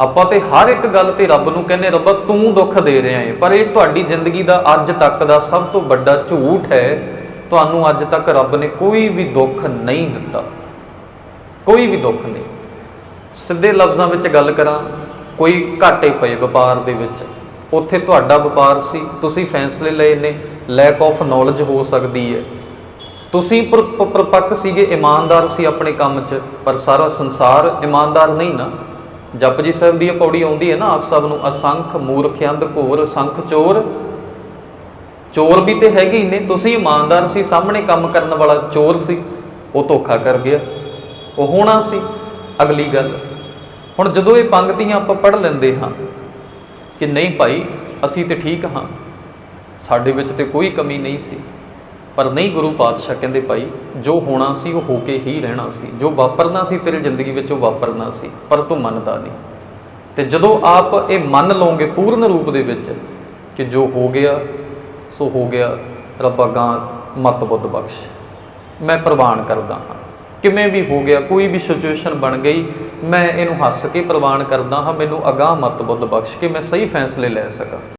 ਆਪਾਂ ਤੇ ਹਰ ਇੱਕ ਗੱਲ ਤੇ ਰੱਬ ਨੂੰ ਕਹਿੰਦੇ ਰੱਬਾ ਤੂੰ ਦੁੱਖ ਦੇ ਰਿਹਾ ਏ, ਪਰ ਇਹ ਤੁਹਾਡੀ ਜ਼ਿੰਦਗੀ ਦਾ ਅੱਜ ਤੱਕ ਦਾ ਸਭ ਤੋਂ ਵੱਡਾ ਝੂਠ ਹੈ, ਤੁਹਾਨੂੰ ਅੱਜ ਤੱਕ ਰੱਬ ਨੇ ਕੋਈ ਵੀ ਦੁੱਖ ਨਹੀਂ ਦਿੱਤਾ। ਕੋਈ ਵੀ ਦੁੱਖ ਨਹੀਂ। ਸਿੱਧੇ ਲਫ਼ਜ਼ਾਂ ਵਿੱਚ ਗੱਲ ਕਰਾਂ, ਕੋਈ ਘਾਟੇ ਪਏ ਵਪਾਰ ਦੇ ਵਿੱਚ। ਉੱਥੇ ਤੁਹਾਡਾ ਵਪਾਰ ਸੀ, ਤੁਸੀਂ ਫੈਸਲੇ ਲਏ ਨੇ ਲੈਕ ਆਫ ਨੌਲੇਜ ਹੋ ਸਕਦੀ ਹੈ ਤੁਸੀਂ ਪਰ- ਪਰਪੱਕ ਸੀਗੇ, ਇਮਾਨਦਾਰ ਸੀ ਆਪਣੇ ਕੰਮ 'ਚ, ਪਰ ਸਾਰਾ ਸੰਸਾਰ ਇਮਾਨਦਾਰ ਨਹੀਂ ਨਾ। ਜਪਜੀ ਸਾਹਿਬ ਦੀ ਇਹ ਪੌੜੀ ਆਉਂਦੀ ਹੈ ਨਾ, ਆਪ ਸਭ ਨੂੰ ਅਸੰਖ ਮੂਰਖ ਅੰਧ ਘੋਰ ਅਸੰਖ ਚੋਰ। ਚੋਰ ਵੀ ਤੇ ਹੈਗੇ ਹੀ ਨੇ, ਤੁਸੀਂ ਇਮਾਨਦਾਰ ਸੀ, ਸਾਹਮਣੇ ਕੰਮ ਕਰਨ ਵਾਲਾ ਚੋਰ ਸੀ, ਉਹ ਧੋਖਾ ਕਰ ਗਿਆ, ਉਹ ਹੋਣਾ ਸੀ। ਅਗਲੀ ਗੱਲ, ਹੁਣ ਜਦੋਂ ਇਹ ਪੰਕਤੀਆਂ ਆਪਾਂ ਪੜ੍ਹ ਲੈਂਦੇ ਹਾਂ ਕਿ ਨਹੀਂ ਭਾਈ, ਅਸੀਂ ਤੇ ਠੀਕ ਹਾਂ, ਸਾਡੇ ਵਿੱਚ ਤੇ ਕੋਈ ਕਮੀ ਨਹੀਂ ਸੀ। ਪਰ ਨਹੀਂ ਗੁਰੂ ਪਾਤਸ਼ਾਹ ਕਹਿੰਦੇ ਭਾਈ, ਜੋ ਹੋਣਾ ਸੀ ਉਹ ਹੋ ਕੇ ਹੀ ਰਹਿਣਾ ਸੀ, ਜੋ ਵਾਪਰਨਾ ਸੀ ਤੇਰੀ ਜ਼ਿੰਦਗੀ ਵਿੱਚ ਉਹ ਵਾਪਰਨਾ ਸੀ, ਪਰ ਤੂੰ ਮੰਨਦਾ ਨਹੀਂ। ਤੇ ਜਦੋਂ ਆਪ ਇਹ ਮੰਨ ਲਓਗੇ ਪੂਰਨ ਰੂਪ ਦੇ ਵਿੱਚ ਕਿ ਜੋ ਹੋ ਗਿਆ, ਸੋ ਹੋ ਗਿਆ, ਰੱਬਾ ਗਾਂ ਮਤ ਬੁੱਧ ਬਖਸ਼। ਮੈਂ ਪ੍ਰਵਾਨ ਕਰਦਾ ਹਾਂ। ਕਿਵੇਂ ਵੀ ਹੋ ਗਿਆ, ਕੋਈ ਵੀ ਸਿਚੁਏਸ਼ਨ ਬਣ ਗਈ, ਮੈਂ ਇਹਨੂੰ ਹੱਸ ਕੇ ਪ੍ਰਵਾਨ ਕਰਦਾ ਹਾਂ, ਮੈਨੂੰ ਅਗਾਹ ਮਤ ਬੁੱਧ ਬਖਸ਼ ਕੇ ਮੈਂ ਸਹੀ ਫੈਸਲੇ ਲੈ ਸਕਾਂ।